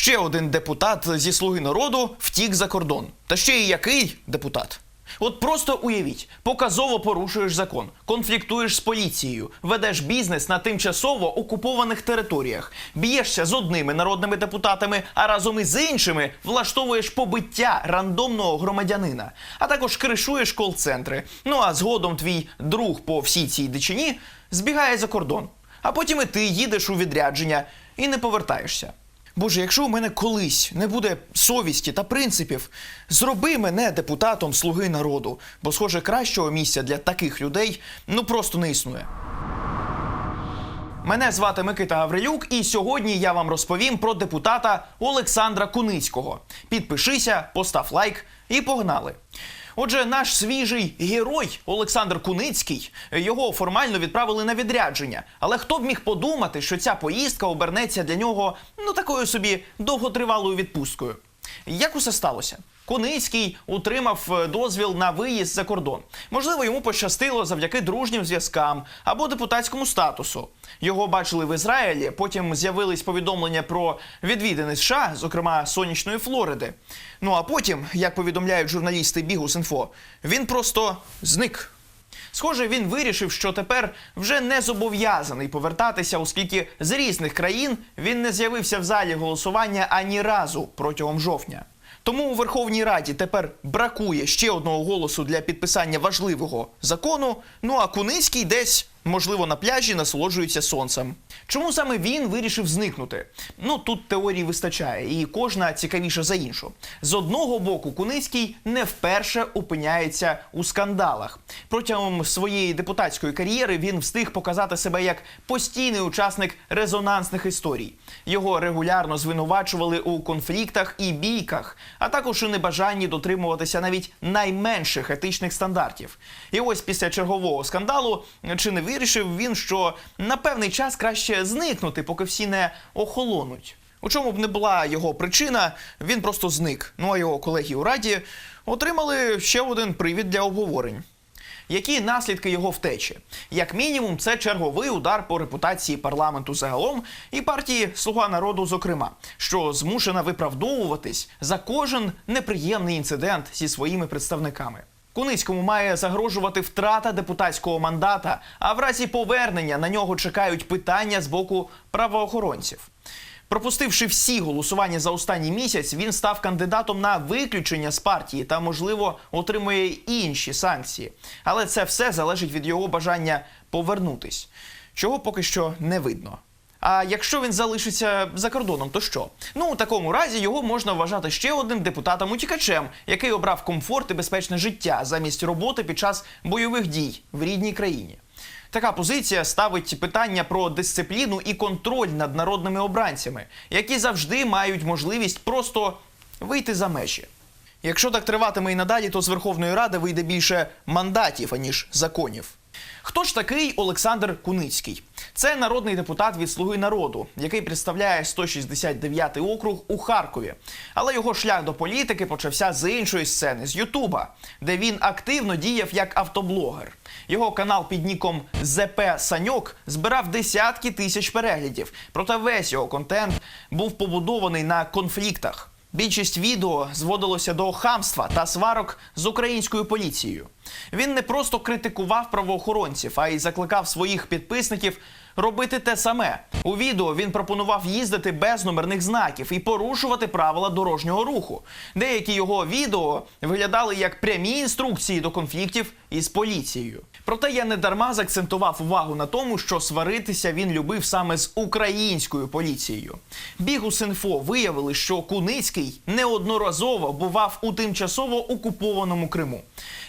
Ще один депутат зі слуги народу втік за кордон. Та ще й який депутат? От просто уявіть, показово порушуєш закон, конфліктуєш з поліцією, ведеш бізнес на тимчасово окупованих територіях, б'єшся з одними народними депутатами, а разом із іншими влаштовуєш побиття рандомного громадянина, а також кришуєш кол-центри. Ну а згодом твій друг по всій цій дичині збігає за кордон. А потім і ти їдеш у відрядження і не повертаєшся. Боже, якщо у мене колись не буде совісті та принципів, зроби мене депутатом слуги народу, бо, схоже, кращого місця для таких людей ну просто не існує. Мене звати Микита Гаврилюк, і сьогодні я вам розповім про депутата Олександра Куницького. Підпишися, постав лайк і погнали. Отже, наш свіжий герой Олександр Куницький його формально відправили на відрядження. Але хто б міг подумати, що ця поїздка обернеться для нього ну такою собі довготривалою відпусткою? Як усе сталося? Куницький утримав е, дозвіл на виїзд за кордон. Можливо, йому пощастило завдяки дружнім зв'язкам або депутатському статусу. Його бачили в Ізраїлі. Потім з'явились повідомлення про відвідини США, зокрема сонячної Флориди. Ну а потім, як повідомляють журналісти Бігус.Інфо, він просто зник. Схоже, він вирішив, що тепер вже не зобов'язаний повертатися, оскільки з різних країн він не з'явився в залі голосування ані разу протягом жовтня. Тому у Верховній Раді тепер бракує ще одного голосу для підписання важливого закону. Ну а Куницький десь, можливо, на пляжі насолоджується сонцем. Чому саме він вирішив зникнути? Ну тут теорій вистачає, і кожна цікавіша за іншу. З одного боку, Куницький не вперше опиняється у скандалах. Протягом своєї депутатської кар'єри він встиг показати себе як постійний учасник резонансних історій. Його регулярно звинувачували у конфліктах і бійках, а також у небажанні дотримуватися навіть найменших етичних стандартів. І ось після чергового скандалу чи не вирішив він, що на певний час краще зникнути, поки всі не охолонуть. У чому б не була його причина, він просто зник. Ну а його колеги у раді отримали ще один привід для обговорень. Які наслідки його втечі? Як мінімум, це черговий удар по репутації парламенту загалом і партії Слуга народу, зокрема, що змушена виправдовуватись за кожен неприємний інцидент зі своїми представниками. Куницькому має загрожувати втрата депутатського мандата, а в разі повернення на нього чекають питання з боку правоохоронців. Пропустивши всі голосування за останній місяць, він став кандидатом на виключення з партії та, можливо, отримує інші санкції. Але це все залежить від його бажання повернутись, чого поки що не видно. А якщо він залишиться за кордоном, то що? Ну у такому разі його можна вважати ще одним депутатом-утікачем, який обрав комфорт і безпечне життя замість роботи під час бойових дій в рідній країні. Така позиція ставить питання про дисципліну і контроль над народними обранцями, які завжди мають можливість просто вийти за межі. Якщо так триватиме і надалі, то з Верховної Ради вийде більше мандатів, аніж законів. Хто ж такий Олександр Куницький? Це народний депутат від Слуги народу, який представляє 169 округ у Харкові. Але його шлях до політики почався з іншої сцени з Ютуба, де він активно діяв як автоблогер. Його канал під ніком ЗП Саньок збирав десятки тисяч переглядів. Проте весь його контент був побудований на конфліктах. Більшість відео зводилося до хамства та сварок з українською поліцією. Він не просто критикував правоохоронців, а й закликав своїх підписників робити те саме. У відео він пропонував їздити без номерних знаків і порушувати правила дорожнього руху. Деякі його відео виглядали як прямі інструкції до конфліктів із поліцією. Проте я не дарма закцентував увагу на тому, що сваритися він любив саме з українською поліцією. Бігус.Інфо виявили, що Куницький неодноразово бував у тимчасово окупованому Криму.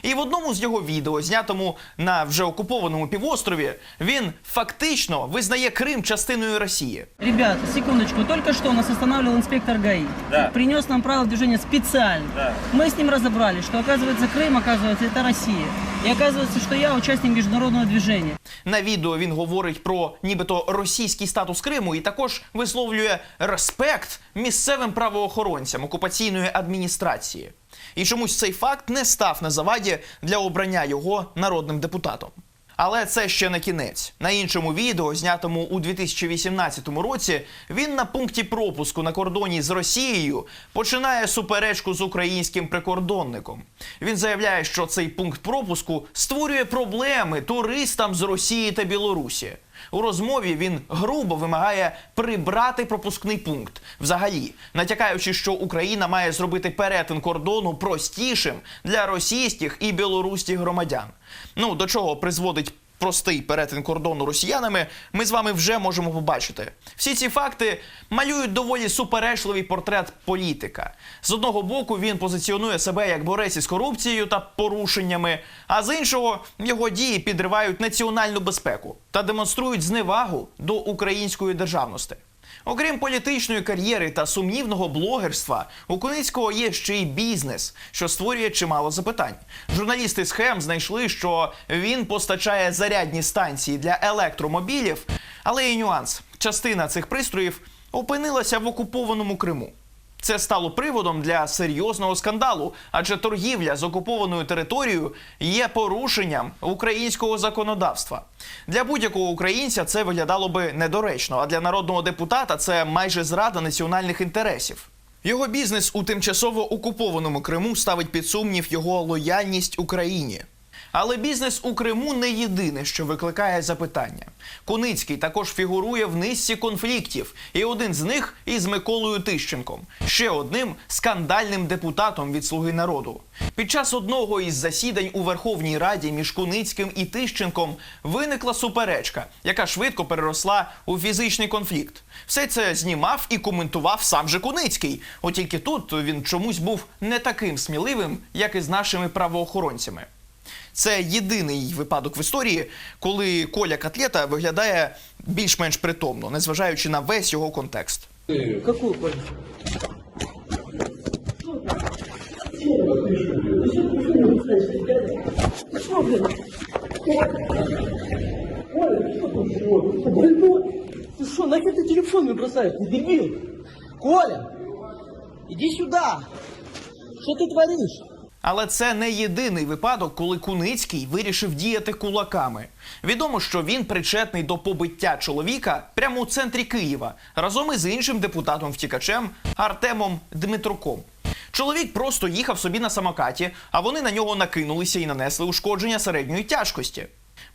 І в одному з його відео, знятому на вже окупованому півострові, він фактично визнає Крим частиною Росії. Ребята, секундочку, только что нас останавливал инспектор ГАИ. Да. Принес нам правила движения специально. Да. Мы с ним разобрались, что оказывается Крым, оказывается, это Россия. И оказывается, что я участник международного движения. На відео він говорить про нібито російський статус Криму і також висловлює респект місцевим правоохоронцям окупаційної адміністрації. І чомусь цей факт не став на заваді для обрання його народним депутатом. Але це ще не кінець. На іншому відео, знятому у 2018 році, він на пункті пропуску на кордоні з Росією починає суперечку з українським прикордонником. Він заявляє, що цей пункт пропуску створює проблеми туристам з Росії та Білорусі. У розмові він грубо вимагає прибрати пропускний пункт, взагалі натякаючи, що Україна має зробити перетин кордону простішим для російських і білоруських громадян. Ну до чого призводить простий перетин кордону росіянами, ми з вами вже можемо побачити. Всі ці факти малюють доволі суперечливий портрет політика. З одного боку він позиціонує себе як борець із корупцією та порушеннями, а з іншого його дії підривають національну безпеку та демонструють зневагу до української державності. Окрім політичної кар'єри та сумнівного блогерства, у Куницького є ще й бізнес, що створює чимало запитань. Журналісти схем знайшли, що він постачає зарядні станції для електромобілів, але є нюанс: частина цих пристроїв опинилася в окупованому Криму. Це стало приводом для серйозного скандалу, адже торгівля з окупованою територією є порушенням українського законодавства. Для будь-якого українця це виглядало би недоречно, а для народного депутата це майже зрада національних інтересів. Його бізнес у тимчасово окупованому Криму ставить під сумнів його лояльність Україні. Але бізнес у Криму не єдине, що викликає запитання. Куницький також фігурує в низці конфліктів, і один з них із Миколою Тищенком, ще одним скандальним депутатом від Слуги народу. Під час одного із засідань у Верховній Раді між Куницьким і Тищенком виникла суперечка, яка швидко переросла у фізичний конфлікт. Все це знімав і коментував сам же Куницький. От тільки тут він чомусь був не таким сміливим, як і з нашими правоохоронцями. Це єдиний випадок в історії, коли Коля Котлета виглядає більш-менш притомно, незважаючи на весь його контекст. Какую, Коль? Ты что, нахер ты телефон мне бросаешь? Ты дебил? Коля! Иди сюда! Что ты творишь? Але це не єдиний випадок, коли Куницький вирішив діяти кулаками. Відомо, що він причетний до побиття чоловіка прямо у центрі Києва разом із іншим депутатом-втікачем Артемом Дмитруком. Чоловік просто їхав собі на самокаті, а вони на нього накинулися і нанесли ушкодження середньої тяжкості.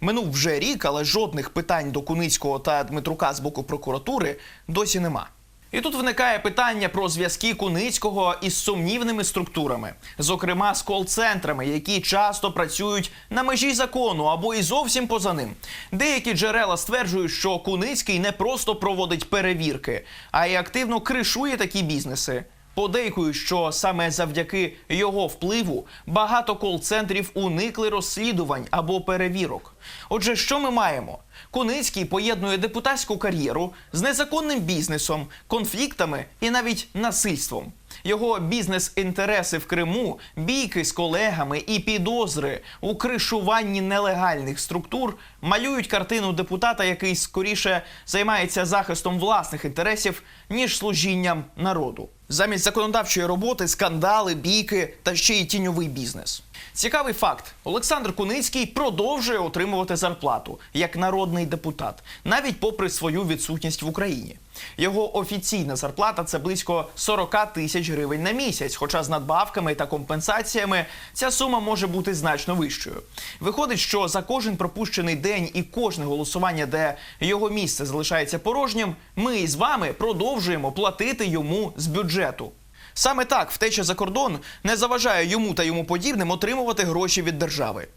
Минув вже рік, але жодних питань до Куницького та Дмитрука з боку прокуратури досі нема. І тут виникає питання про зв'язки Куницького із сумнівними структурами, зокрема з кол-центрами, які часто працюють на межі закону або і зовсім поза ним. Деякі джерела стверджують, що Куницький не просто проводить перевірки, а й активно кришує такі бізнеси. Подейкують, що саме завдяки його впливу багато кол-центрів уникли розслідувань або перевірок. Отже, що ми маємо? Куницький поєднує депутатську кар'єру з незаконним бізнесом, конфліктами і навіть насильством. Його бізнес-інтереси в Криму, бійки з колегами і підозри у кришуванні нелегальних структур малюють картину депутата, який скоріше займається захистом власних інтересів, ніж служінням народу. Замість законодавчої роботи скандали, бійки та ще й тіньовий бізнес. Цікавий факт: Олександр Куницький продовжує отримувати зарплату як народний депутат, навіть попри свою відсутність в Україні. Його офіційна зарплата це близько 40 тисяч гривень на місяць. Хоча з надбавками та компенсаціями ця сума може бути значно вищою. Виходить, що за кожен пропущений день і кожне голосування, де його місце залишається порожнім, ми із вами продовжуємо платити йому з бюджету. Саме так втеча за кордон не заважає йому та йому подібним отримувати гроші від держави.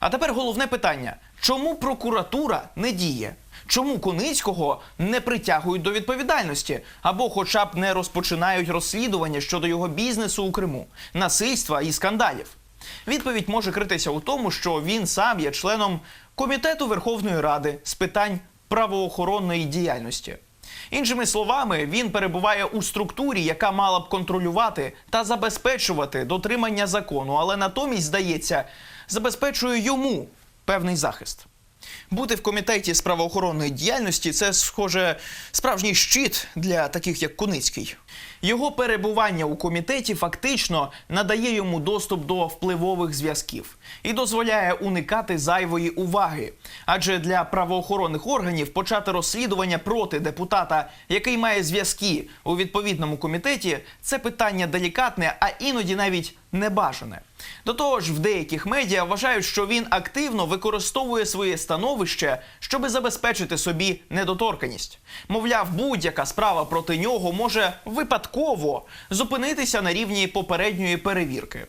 А тепер головне питання: чому прокуратура не діє? Чому Куницького не притягують до відповідальності або, хоча б не розпочинають розслідування щодо його бізнесу у Криму, насильства і скандалів? Відповідь може критися у тому, що він сам є членом комітету Верховної Ради з питань правоохоронної діяльності. Іншими словами, він перебуває у структурі, яка мала б контролювати та забезпечувати дотримання закону, але натомість, здається, забезпечує йому певний захист. Бути в комітеті з правоохоронної діяльності це, схоже, справжній щит для таких, як Куницький. Його перебування у комітеті фактично надає йому доступ до впливових зв'язків і дозволяє уникати зайвої уваги. Адже для правоохоронних органів почати розслідування проти депутата, який має зв'язки у відповідному комітеті, це питання делікатне, а іноді навіть небажане. До того ж, в деяких медіа вважають, що він активно використовує своє становище, щоби забезпечити собі недоторканість. Мовляв, будь-яка справа проти нього може випадково зупинитися на рівні попередньої перевірки.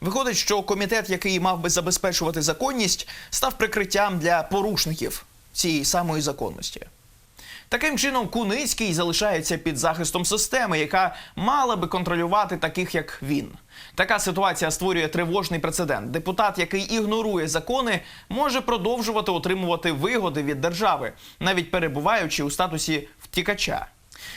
Виходить, що комітет, який мав би забезпечувати законність, став прикриттям для порушників цієї самої законності. Таким чином, Куницький залишається під захистом системи, яка мала би контролювати таких, як він. Така ситуація створює тривожний прецедент. Депутат, який ігнорує закони, може продовжувати отримувати вигоди від держави, навіть перебуваючи у статусі втікача.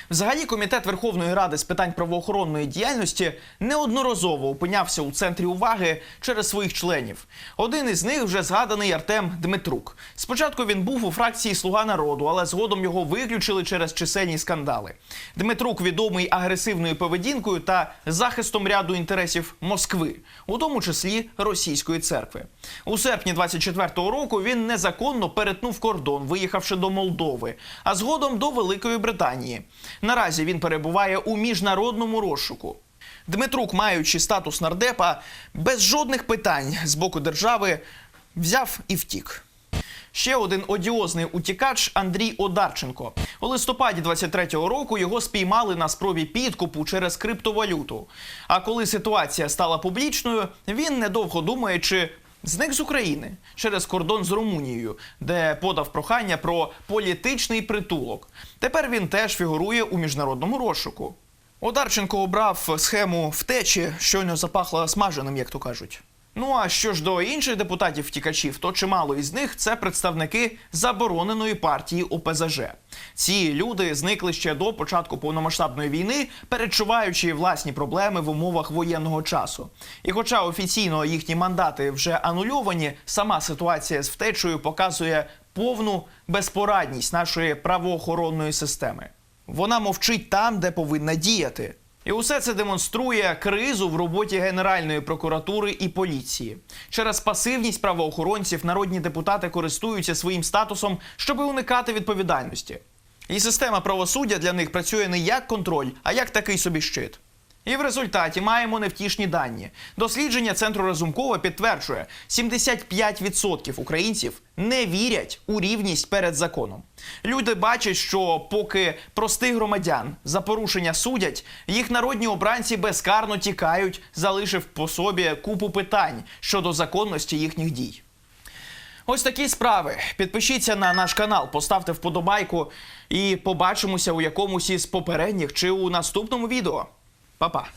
Взагалі, комітет Верховної Ради з питань правоохоронної діяльності неодноразово опинявся у центрі уваги через своїх членів. Один із них вже згаданий Артем Дмитрук. Спочатку він був у фракції Слуга народу, але згодом його виключили через чисельні скандали. Дмитрук відомий агресивною поведінкою та захистом ряду інтересів Москви, у тому числі російської церкви. У серпні 24-го року він незаконно перетнув кордон, виїхавши до Молдови, а згодом до Великої Британії. Наразі він перебуває у міжнародному розшуку. Дмитрук, маючи статус нардепа, без жодних питань з боку держави взяв і втік. Ще один одіозний утікач Андрій Одарченко. У листопаді 23-го року його спіймали на спробі підкупу через криптовалюту. А коли ситуація стала публічною, він недовго думаючи. Зник з України через кордон з Румунією, де подав прохання про політичний притулок. Тепер він теж фігурує у міжнародному розшуку. Одарченко обрав схему втечі, щойно запахло смаженим, як то кажуть. Ну а що ж до інших депутатів втікачів, то чимало із них це представники забороненої партії ОПЗЖ. Ці люди зникли ще до початку повномасштабної війни, перечуваючи власні проблеми в умовах воєнного часу. І хоча офіційно їхні мандати вже анульовані, сама ситуація з втечею показує повну безпорадність нашої правоохоронної системи. Вона мовчить там, де повинна діяти. І усе це демонструє кризу в роботі Генеральної прокуратури і поліції. Через пасивність правоохоронців народні депутати користуються своїм статусом, щоб уникати відповідальності. І система правосуддя для них працює не як контроль, а як такий собі щит. І в результаті маємо невтішні дані. Дослідження центру Разумкова підтверджує, 75% українців не вірять у рівність перед законом. Люди бачать, що поки простих громадян за порушення судять, їх народні обранці безкарно тікають, залишив по собі купу питань щодо законності їхніх дій. Ось такі справи. Підпишіться на наш канал, поставте вподобайку і побачимося у якомусь із попередніх чи у наступному відео. Па-па!